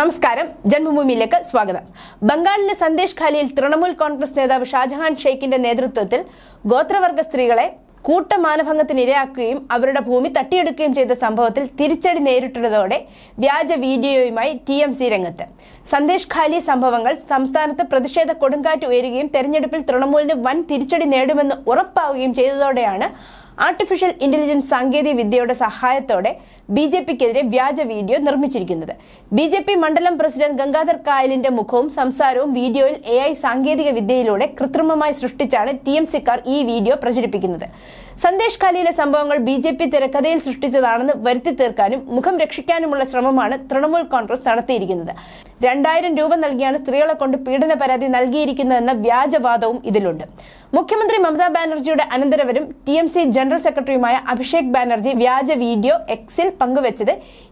നമസ്കാരം. ജന്മഭൂമിയിലേക്ക് സ്വാഗതം. ബംഗാളിലെ സന്ദേശ് ഖാലിയിൽ തൃണമൂൽ കോൺഗ്രസ് നേതാവ് ഷാജഹാൻ ഷെയ്ഖിന്റെ നേതൃത്വത്തിൽ ഗോത്രവർഗ സ്ത്രീകളെ കൂട്ടമാനഭംഗത്തിന് ഇരയാക്കുകയും അവരുടെ ഭൂമി തട്ടിയെടുക്കുകയും ചെയ്ത സംഭവത്തിൽ തിരിച്ചടി നേരിട്ടതോടെ വ്യാജ വീഡിയോയുമായി ടി എം സി രംഗത്ത്. സന്ദേശ് ഖാലി സംഭവങ്ങൾ സംസ്ഥാനത്ത് പ്രതിഷേധ കൊടുങ്കാറ്റ് ഉയരുകയും തെരഞ്ഞെടുപ്പിൽ തൃണമൂലിന് വൻ തിരിച്ചടി നേടുമെന്ന് ഉറപ്പാവുകയും ചെയ്തതോടെയാണ് ആർട്ടിഫിഷ്യൽ ഇന്റലിജൻസ് സാങ്കേതിക വിദ്യയുടെ സഹായത്തോടെ ബി ജെ പിക്കെതിരെ വ്യാജ വീഡിയോ നിർമ്മിച്ചിരിക്കുന്നത്. ബി ജെ പി മണ്ഡലം പ്രസിഡന്റ് ഗംഗാധർ കായലിന്റെ മുഖവും സംസാരവും വീഡിയോയിൽ എ ഐ സാങ്കേതിക വിദ്യയിലൂടെ കൃത്രിമമായി സൃഷ്ടിച്ചാണ് ടി എം സിക്കാർ ഈ വീഡിയോ പ്രചരിപ്പിക്കുന്നത്. സന്ദേശ് ഖാലിയിലെ സംഭവങ്ങൾ ബി ജെ പി തിരക്കഥയിൽ സൃഷ്ടിച്ചതാണെന്ന് വരുത്തി തീർക്കാനും മുഖം രക്ഷിക്കാനുമുള്ള ശ്രമമാണ് തൃണമൂൽ കോൺഗ്രസ് നടത്തിയിരിക്കുന്നത്. രണ്ടായിരം രൂപ നൽകിയാണ് സ്ത്രീകളെ കൊണ്ട് പീഡന പരാതി നൽകിയിരിക്കുന്നതെന്ന വ്യാജവാദവും ഇതിലുണ്ട്. മുഖ്യമന്ത്രി മമതാ ബാനർജിയുടെ അനന്തരവരും ടി എം സി ജനറൽ സെക്രട്ടറിയുമായ അഭിഷേക് ബാനർജി വ്യാജ വീഡിയോ എക്സിൽ പങ്കുവച്ചത്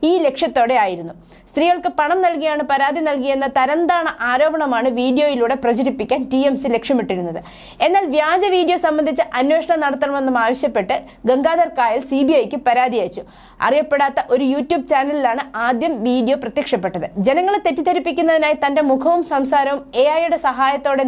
ഈ ലക്ഷ്യത്തോടെ ആയിരുന്നു. സ്ത്രീകൾക്ക് പണം നൽകിയാണ് പരാതി നൽകിയെന്ന തരംതാണ ആരോപണമാണ് വീഡിയോയിലൂടെ പ്രചരിപ്പിക്കാൻ ടി എം സി ലക്ഷ്യമിട്ടിരുന്നത്. എന്നാൽ വ്യാജ വീഡിയോ സംബന്ധിച്ച് അന്വേഷണം നടത്തണമെന്നും ആവശ്യപ്പെട്ട് ഗംഗാധർ കായൽ സി ബി ഐക്ക് പരാതി അയച്ചു. അറിയപ്പെടാത്ത ഒരു യൂട്യൂബ് ചാനലിലാണ് ആദ്യം വീഡിയോ പ്രത്യക്ഷപ്പെട്ടത്. ജനങ്ങളെ തെറ്റിദ്ധരിപ്പിക്കുന്നതിനായി തന്റെ മുഖവും സംസാരവും എ ഐയുടെ സഹായത്തോടെ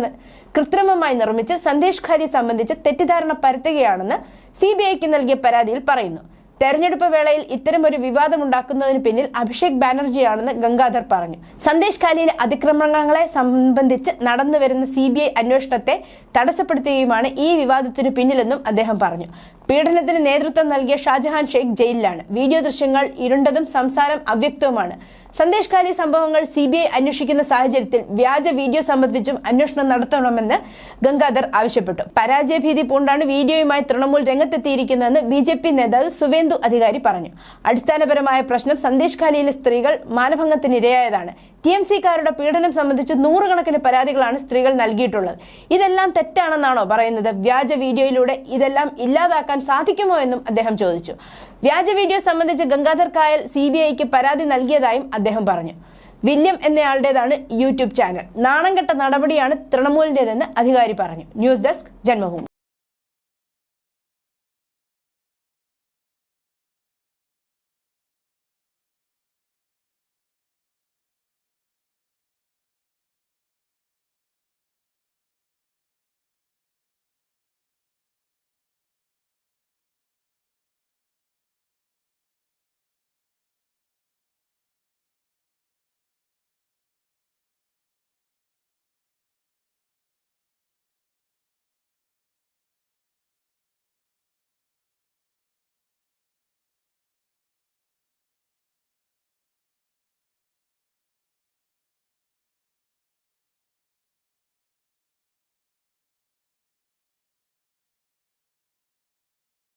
കൃത്രിമമായി നിർമ്മിച്ച് സന്ദേശ് ഖാരി സംബന്ധിച്ച് തെറ്റിദ്ധാരണ പരത്തുകയാണെന്ന് സി ബി ഐക്ക് നൽകിയ പരാതിയിൽ പറയുന്നു. തെരഞ്ഞെടുപ്പ് വേളയിൽ ഇത്തരം ഒരു വിവാദമുണ്ടാക്കുന്നതിന് പിന്നിൽ അഭിഷേക് ബാനർജിയാണെന്ന് ഗംഗാധർ പറഞ്ഞു. സന്ദേശ് ഖാലിയിലെ അതിക്രമങ്ങളെ സംബന്ധിച്ച് നടന്നുവരുന്ന സി ബി ഐ അന്വേഷണത്തെ തടസ്സപ്പെടുത്തുകയുമാണ് ഈ വിവാദത്തിനു പിന്നിലെന്നും അദ്ദേഹം പറഞ്ഞു. പീഡനത്തിന് നേതൃത്വം നൽകിയ ഷാജഹാൻ ഷെയ്ഖ് ജയിലിലാണ്. വീഡിയോ ദൃശ്യങ്ങൾ ഇരുണ്ടതും സംസാരം അവ്യക്തവുമാണ്. സന്ദേശകാരി സംഭവങ്ങൾ സി ബി ഐ അന്വേഷിക്കുന്ന സാഹചര്യത്തിൽ വ്യാജ വീഡിയോ സംബന്ധിച്ചും അന്വേഷണം നടത്തണമെന്ന് ഗംഗാധർ ആവശ്യപ്പെട്ടു. പരാജയഭീതി പൂണ്ടാണ് വീഡിയോയുമായി തൃണമൂൽ രംഗത്തെത്തിയിരിക്കുന്നതെന്ന് ബി ജെ പി നേതാവ് സുവേന്ദു അധികാരി പറഞ്ഞു. അടിസ്ഥാനപരമായ പ്രശ്നം സന്ദേശ് ഖാലിയിലെ സ്ത്രീകൾ മാനഭംഗത്തിനിരയായതാണ്. ടി എം സിക്കാരുടെ പീഡനം സംബന്ധിച്ച് നൂറുകണക്കിന് പരാതികളാണ് സ്ത്രീകൾ നൽകിയിട്ടുള്ളത്. ഇതെല്ലാം തെറ്റാണെന്നാണോ പറയുന്നത്? വ്യാജ വീഡിയോയിലൂടെ ഇതെല്ലാം ഇല്ലാതാക്കാൻ സാധിക്കുമോ എന്നും അദ്ദേഹം ചോദിച്ചു. വ്യാജ വീഡിയോ സംബന്ധിച്ച് ഗംഗാധർ കായൽ സി ബി ഐക്ക് പരാതി നൽകിയതായും അദ്ദേഹം പറഞ്ഞു. വില്യം എന്നയാളുടേതാണ് യൂട്യൂബ് ചാനൽ. നാണം കെട്ട നടപടിയാണ് തൃണമൂലിന്റെതെന്ന് അധികാരി പറഞ്ഞു. News desk Janmabhoomi.